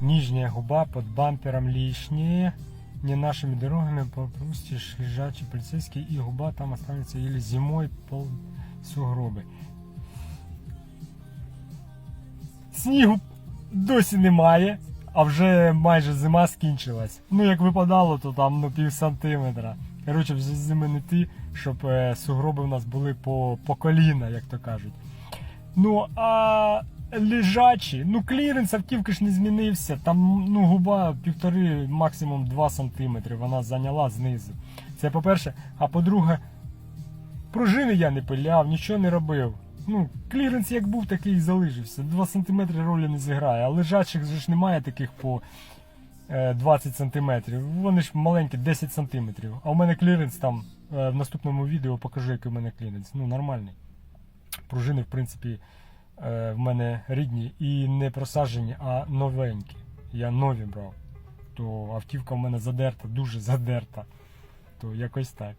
Нижняя губа под бампером лишняя. Не нашими дорогами пропустишь лежачий полицейский и губа там останется или зимой пол сугроби. Снігу досі немає, а вже майже зима скінчилась. Ну, як випадало, то там ну, пів сантиметра. Коротше, вже зими не ті, щоб е, сугроби у нас були по, по коліна, як то кажуть. Ну, а лежачі, ну кліренс автівки ж не змінився. Там ну, губа півтори, максимум 2 сантиметри вона зайняла знизу. Це по-перше. А по-друге, пружини я не пиляв, нічого не робив. Ну, кліренс як був, такий і залишився. 2 см ролі не зіграє, а лежачих ж немає таких по е, 20 см. Вони ж маленькі, 10 см. А у мене кліренс там е, в наступному відео покажу, який у мене кліренс. Ну, нормальний. Пружини, в принципі, е, в мене рідні і не просаджені, а новенькі. Я нові брав. То автівка в мене задерта, дуже задерта. То якось так.